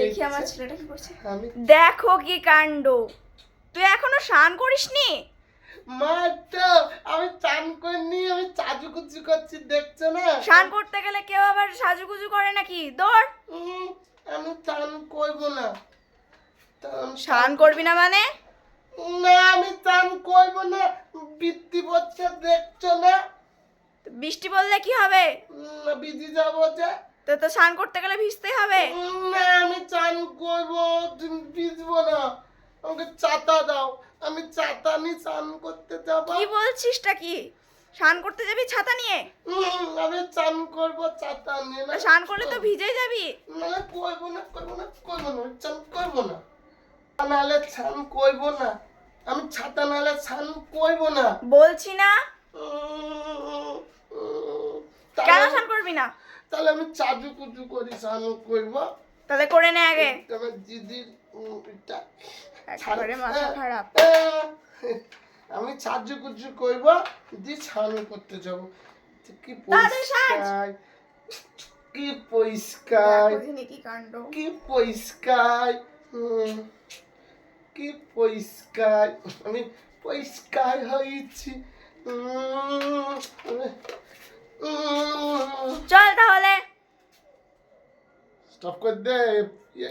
দেখি আমার ছেলেটা কি করছে। দেখো কি কাণ্ড। তুই এখনও স্নান করিসনি? মা তো আমি চান করিনি আমি চাজুকুচু করছি দেখছ না? স্নান করতে গেলে কেউ আবার সাজুগুজু করে নাকি? দৌড় আমি চান করব না। স্নান করবি না মানে? না আমি চান করব না। বৃত্তি পড়ছে দেখছ না? বৃষ্টি বললে কি হবে? বিজি যাব যে। তো তো স্নান করতে গেলে ভিজতেই হবে? না আমি চান করব ভিজবো না। আমাকে ছাতা দাও। আমি ছাতা নিয়ে চান করতে যাব। কি বলছিসটা কি? স্নান করতে যাবি ছাতা নিয়ে? আমি চান করব ছাতা নিয়ে না। স্নান করলে তো ভিজেই যাবি। না করব না করব না করব না চান করব না। নাহলে চান করব না। আমি ছাতা নাহলে চান করব না। বলছি না উম, উম, কেন তাহলে- স্নান করবি না। তাহলে আমি চাজু কুচু করি স্নান করব। তাহলে করে নে আগে। আমার দিদির এটা একেবারে মাথা খারাপ। আমি সাহায্য কুচু করব দি স্নান করতে যাব। কি পরিষ্কার কি পরিষ্কার কি পরিষ্কার কি পরিষ্কার আমি পরিষ্কার হয়েছি উম, উম, চল তাহলে স্টপ করে দে